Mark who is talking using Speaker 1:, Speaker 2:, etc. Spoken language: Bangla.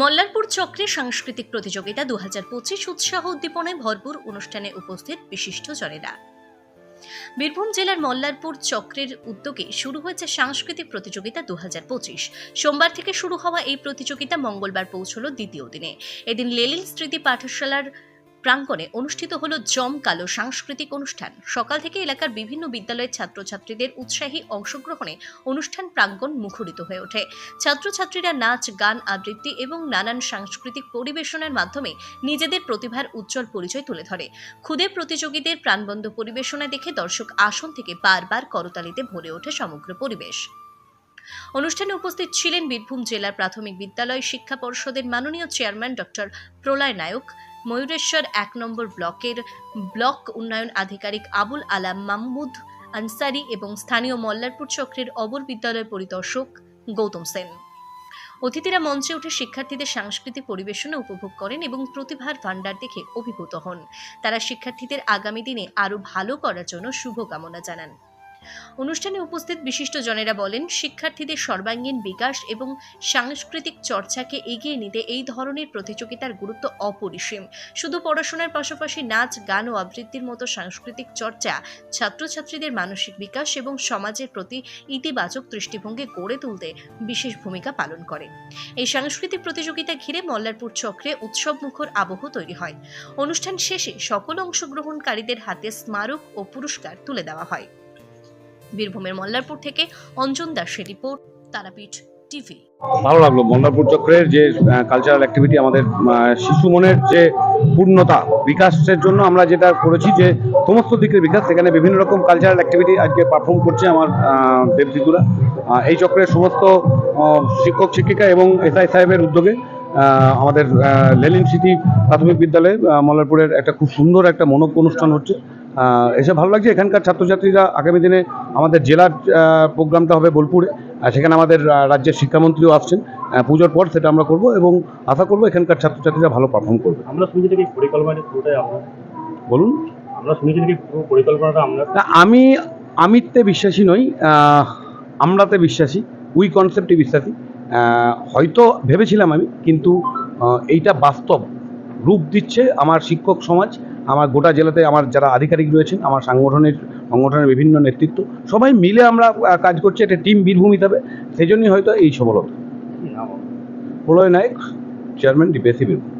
Speaker 1: মল্লারপুর চক্রে সাংস্কৃতিক প্রতিযোগিতা দু হাজার উৎসাহ উদ্দীপনায় ভরপুর অনুষ্ঠানে উপস্থিত বিশিষ্ট জনেরা। বীরভূম জেলার মল্লারপুর চক্রের উদ্যোগে শুরু হয়েছে সাংস্কৃতিক প্রতিযোগিতা দু হাজার পঁচিশ। সোমবার থেকে শুরু হওয়া এই প্রতিযোগিতা মঙ্গলবার পৌঁছল দ্বিতীয় দিনে। এদিন লেলিন স্মৃতি পাঠশালার প্রাঙ্গণে অনুষ্ঠিত হলো জমকালো সাংস্কৃতিক অনুষ্ঠান। সকাল থেকে এলাকার বিভিন্ন বিদ্যালয়ের ছাত্রছাত্রীদের উৎসাহী অংশগ্রহণে অনুষ্ঠান প্রাঙ্গণ মুখরিত হয়ে ওঠে। ছাত্রছাত্রীরা নাচ, গান, আবৃত্তি এবং নানান সাংস্কৃতিক পরিবেশনের মাধ্যমে নিজেদের প্রতিভার উজ্জ্বল পরিচয় তুলে ধরে। ক্ষুদে প্রতিযোগীদের প্রাণবন্ধ পরিবেশনা দেখে দর্শক আসন থেকে বারবার করতালিতে ভরে ওঠে সমগ্র পরিবেশ। অনুষ্ঠানে উপস্থিত ছিলেন বীরভূম জেলার প্রাথমিক বিদ্যালয় শিক্ষা পর্ষদের মাননীয় চেয়ারম্যান ডক্টর প্রলয় নায়ক ময়ূরেশ্বর এক নম্বর ব্লকের ব্লক উন্নয়ন আধিকারিক আবুল আলাম মাহমুদ আনসারি এবং স্থানীয় মল্লারপুর চক্রের অবর বিদ্যালয় পরিদর্শক গৌতম সেন। অতিথিরা মঞ্চে উঠে শিক্ষার্থীদের সাংস্কৃতিক পরিবেশনা উপভোগ করেন এবং প্রতিভার ভাণ্ডার দেখে অভিভূত হন। তারা শিক্ষার্থীদের আগামী দিনে আরও ভালো করার জন্য শুভকামনা জানান। অনুষ্ঠানে উপস্থিত বিশিষ্ট জনেরা বলেন, শিক্ষার্থীদের সর্বাঙ্গীন বিকাশ এবং সাংস্কৃতিক চর্চাকে এগিয়ে নিতে এই ধরনের প্রতিযোগিতার গুরুত্ব অপরিসীম। শুধু পড়াশোনার পাশাপাশি নাচ, গান ও আবৃত্তির মতো সাংস্কৃতিক চর্চা ছাত্রছাত্রীদের মানসিক বিকাশ এবং সমাজের প্রতি ইতিবাচক দৃষ্টিভঙ্গি গড়ে তুলতে বিশেষ ভূমিকা পালন করে। এই সাংস্কৃতিক প্রতিযোগিতা ঘিরে মল্লারপুর চক্রে উৎসবমুখর আবহ তৈরি হয়। অনুষ্ঠান শেষে সকল অংশগ্রহণকারীদের হাতে স্মারক ও পুরস্কার তুলে দেওয়া হয়। বীরভূমের মল্লারপুর থেকে অঞ্জন দাসের রিপোর্ট তারাপীঠ টিভি।
Speaker 2: ভালো লাগল মন্দারপুর চক্রের যে কালচারাল অ্যাক্টিভিটি আমাদের শিশু মনের যে পূর্ণতা বিকাশের জন্য আমরা যেটা করেছি যে সমস্ত দিকের বিকাশ সেখানে বিভিন্ন রকম কালচারাল অ্যাক্টিভিটি আজকে পারফর্ম করছে আমার আহ, এই চক্রের সমস্ত শিক্ষক শিক্ষিকা এবং এসআই সাহেবের উদ্যোগে আমাদের লেলিন সিটি প্রাথমিক বিদ্যালয়ে মল্লারপুরের একটা খুব সুন্দর একটা মনক অনুষ্ঠান হচ্ছে। এসে ভালো লাগছে এখানকার ছাত্রছাত্রীরা আগামী দিনে আমাদের জেলার প্রোগ্রামটা হবে বোলপুরে আর সেখানে আমাদের রাজ্যের শিক্ষামন্ত্রীও আসছেন। পুজোর পর সেটা আমরা করব এবং আশা করব এখানকার ছাত্রছাত্রীরা ভালো পারফর্ম করবে।
Speaker 3: আমরা শুনেছি নাকি পরিকল্পনাটা পুরোটাই
Speaker 2: বলুন?
Speaker 3: আমরা শুনেছি নাকি পুরো পরিকল্পনাটা
Speaker 2: না আমি আমিতে বিশ্বাসী নই আমরাতে বিশ্বাসী উই কনসেপ্টে বিশ্বাসী। হয়তো ভেবেছিলাম আমি কিন্তু এইটা বাস্তব। রূপ দিচ্ছে আমার শিক্ষক সমাজ আমার গোটা জেলাতে আমার যারা আধিকারিক রয়েছেন, আমার সাংগঠনের, সংগঠনের বিভিন্ন নেতৃত্ব, সবাই মিলে আমরা কাজ করছি, একটা টিম বীরভূম হিসাবে সেই জন্যই হয়তো এই সফলতা প্রলয় নায়ক চেয়ারম্যান ডিপিএসি বীরভূম।